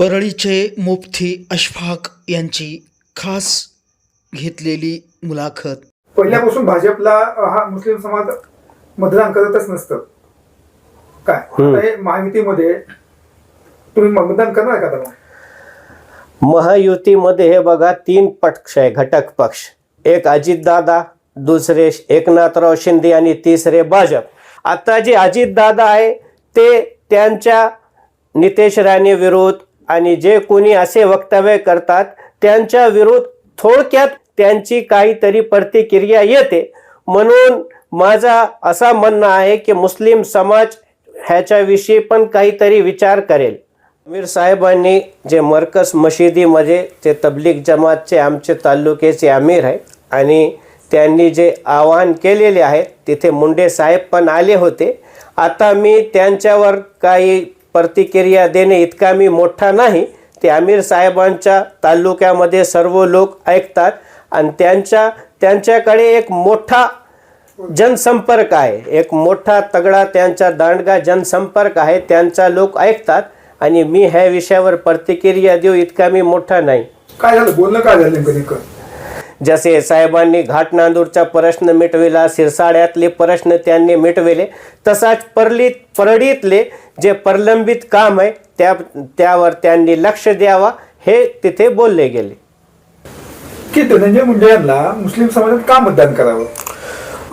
परळीचे मुफ्ती अशफाक यांची खास घेतलेली मुलाखत. पहिल्यापासून भाजपला हा मुस्लिम समाज मतदान करतच नसतं. काय? हे महायुतीमध्ये तुम्ही मतदान करणार का त्याला? महायुतीमध्ये हे बघा तीन पक्ष आहे घटक पक्ष. एक अजितदादा दुसरे एकनाथराव शिंदे आणि तिसरे भाजप. आता जे अजितदादा आहे ते त्यांच्या नितेश राणे विरोध आणि जे कोणी असे वक्तव्य करतात त्यांच्या विरोध थोडक्यात त्यांची काहीतरी प्रतिक्रिया येते. म्हणून माझा असा म्हणणं आहे की मुस्लिम समाज ह्याच्याविषयी पण काहीतरी विचार करेल. मीर साहेबांनी जे मरकस मशिदीमध्ये ते तबलीग जमातचे आमचे तालुक्याचे आमीर आहे आणि त्यांनी जे आवाहन केलेले आहे तिथे मुंडे साहेब पण आले होते. आता मी त्यांच्यावर काही प्रतिक्रिया देणे इतका मी मोठा नाही ते आमिर साहेबांच्या तालुक्यामध्ये सर्व लोक ऐकतात आणि त्यांच्या त्यांच्याकडे एक मोठा जनसंपर्क आहे. एक मोठा तगडा त्यांचा दांडगा जनसंपर्क आहे त्यांचा लोक ऐकतात आणि मी ह्या विषयावर प्रतिक्रिया देऊ इतका मी मोठा नाही. काय झालं? बोलणं काय झालं नेमकं जसे साहेबांनी घाटनांदूरचा प्रश्न मिटविला सिरसाड्यातले प्रश्न त्यांनी मिटविले तसाच परलीत परळीतले जे प्रलंबित काम आहे त्या त्यावर त्यांनी लक्ष द्यावा हे तिथे बोलले गेले. की धनंजय मुंडे यांना मुस्लिम समाजात का मतदान करावं?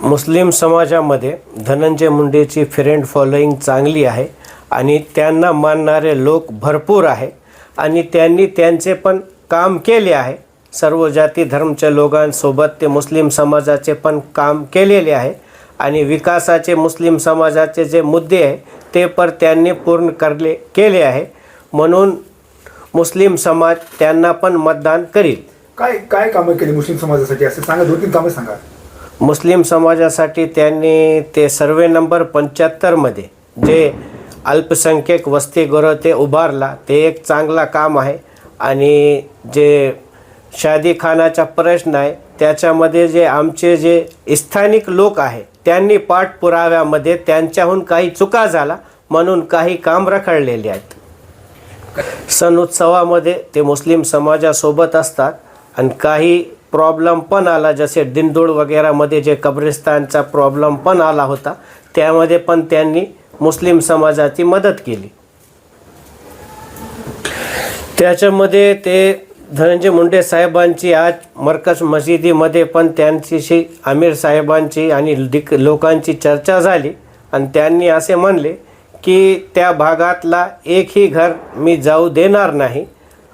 मुस्लिम समाजामध्ये धनंजय मुंडेची फ्रेंड फॉलोईंग चांगली आहे आणि त्यांना मानणारे लोक भरपूर आहे आणि त्यांनी त्यांचे पण काम केले आहे. सर्व जाती धर्मच्या लोकांसोबत ते मुस्लिम समाजाचे पण काम केलेले आहे. आणि विकासाचे मुस्लिम समाजाचे जे मुद्दे आहे ते पण त्यांनी पूर्ण करले केले आहे. म्हणून मुस्लिम समाज त्यांना पण मतदान करील. काय काय कामं केली मुस्लिम समाजासाठी? असं सांगा दोन तीन कामं सांगा. मुस्लिम समाजासाठी त्यांनी ते सर्वे नंबर पंच्याहत्तरमध्ये जे अल्पसंख्यक वसतिगृह ते उभारला ते एक चांगला काम आहे. आणि जे शादी खानाचा प्रश्न आहे. त्याच्यामध्ये जे आमचे जे स्थानिक लोक आहे त्यांनी पाठपुराव्यामध्ये त्यांच्याहून काही चुका झाला म्हणून काही काम रखडलेले आहेत. सण उत्सवामध्ये ते मुस्लिम समाजासोबत असतात आणि काही प्रॉब्लेम पण आला जसे दिंडोळ वगैरेमध्ये जे कब्रिस्तानचा प्रॉब्लेम पण आला होता त्यामध्ये पण त्यांनी मुस्लिम समाजाची मदत केली. त्याच्यामध्ये ते धनंजय मुंडे साहेबांची आज मरकज मशिदीमध्ये पण त्यांच्याशी आमिर साहेबांची आणि दिक लोकांची चर्चा झाली. आणि त्यांनी असे म्हणले की त्या भागातला एकही घर मी जाऊ देणार नाही.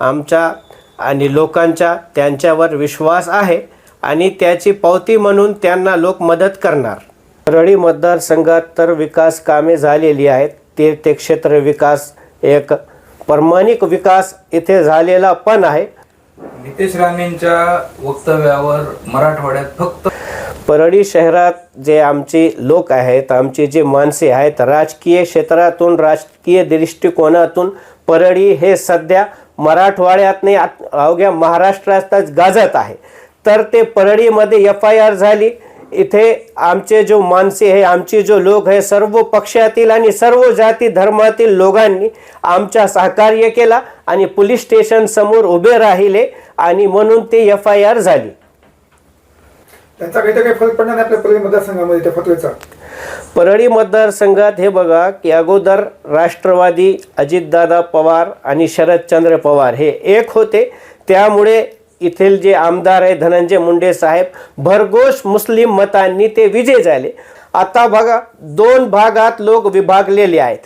आमच्या आणि लोकांचा त्यांच्यावर विश्वास आहे आणि त्याची पावती म्हणून त्यांना लोक मदत करणार. रळी मतदारसंघात तर विकास कामे झालेली आहेत. ते ते क्षेत्र विकास एक प्रमाणिक विकास इथे झालेला पण आहे. नितेश राणेंच्या वक्तव्यावर मराठवाड्यात फक्त परळी शहरात जे आमचे लोक आहेत आमचे जे माणसे आहेत राजकीय क्षेत्रातून राजकीय दृष्टिकोनातून परळी हे सध्या मराठवाड्यात नाही आत- अवघ्या महाराष्ट्रातच गाजत आहे. तर ते परळीमध्ये एफ आय आर झाली इथे आमचे जो माणसे आहे आमचे जो लोक आहे सर्व पक्षातील आणि सर्व जाती धर्मातील लोकांनी आमच्या सहकार्य केला आणि पोलीस स्टेशन समोर उभे राहिले आणि म्हणून ते एफ आय आर झाली. त्यांचा काही तर काही फरक पडणार नाही आपल्या परळी मतदारसंघामध्ये त्या फतवेचा. परळी मतदारसंघात हे बघा की अगोदर राष्ट्रवादी अजितदादा पवार आणि शरदचंद्र पवार हे एक होते. त्यामुळे येथील जे आमदार आहे धनंजय मुंडे साहेब भरघोष मुस्लिम मतांनी ते विजय झाले. आता बघा दोन भागात लोक विभागलेले आहेत.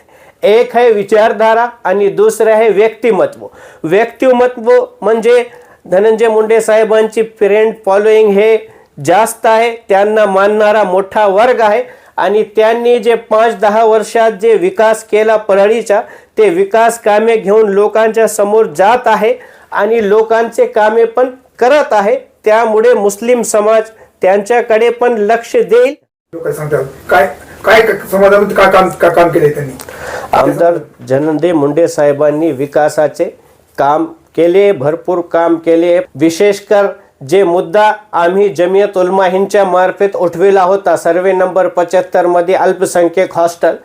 एक आहे विचारधारा आणि दुसरं आहे व्यक्तिमत्व. व्यक्तिमत्व म्हणजे धनंजय मुंडे साहेबांची फ्रेंड फॉलोईंग हे जास्त आहे त्यांना मानणारा मोठा वर्ग आहे आणि त्यांनी जे पाच दहा वर्षात जे विकास केला परळीचा ते विकास कामे घेऊन लोकांच्या समोर जात आहे. आणि लोकांचे कामे पण करत आहे. त्यामुळे मुस्लिम समाज त्यांच्याकडे पण लक्ष देईल. लोक काय सांगतात? काय काय क- समाजामध्ये काय काम काम केलंय त्यांनी? आमदार जनंदे मुंडे साहेबांनी विकासाचे काम केले भरपूर काम केले. विशेषकर जे मुद्दा आम्ही जमियत उलमा हिंच्या मार्फत उठविला होता सर्वे नंबरमध्ये अल्पसंख्यक हॉस्टेल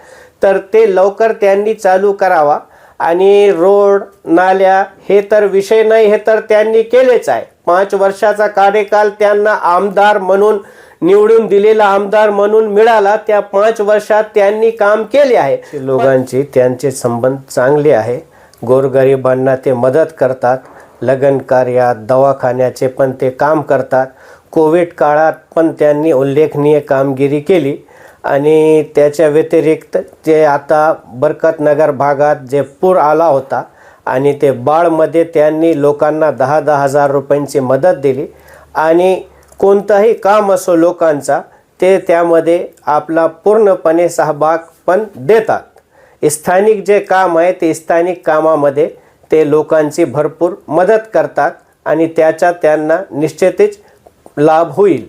तर ते लवकर त्यांनी चालू करावा. आणि रोड नाल्या हे तर विषय नाही हे तर त्यांनी केलेच आहे. पाच वर्षाचा कार्यकाल त्यांना आमदार म्हणून निवडून दिलेला आमदार म्हणून मिळाला. त्या पाच वर्षात त्यांनी काम केले आहे. लोकांची त्यांचे संबंध चांगले आहे. गोरगरिबांना ते मदत करतात. लग्न कार्यात दवाखान्याचे पण ते काम करतात. कोविड काळात पण त्यांनी उल्लेखनीय कामगिरी केली. आणि त्याच्या व्यतिरिक्त जे आता बरकतनगर भागात जे पूर आला होता आणि ते बाळमध्ये त्यांनी लोकांना दहा दहा हजार रुपयांची मदत दिली आणि कोणताही काम असो लोकांचा ते त्यामध्ये आपला पूर्णपणे सहभाग पण देतात. स्थानिक जे काम आहे ते स्थानिक कामामध्ये ते लोकांची भरपूर मदत करतात आणि त्याचा त्यांना निश्चितच लाभ होईल.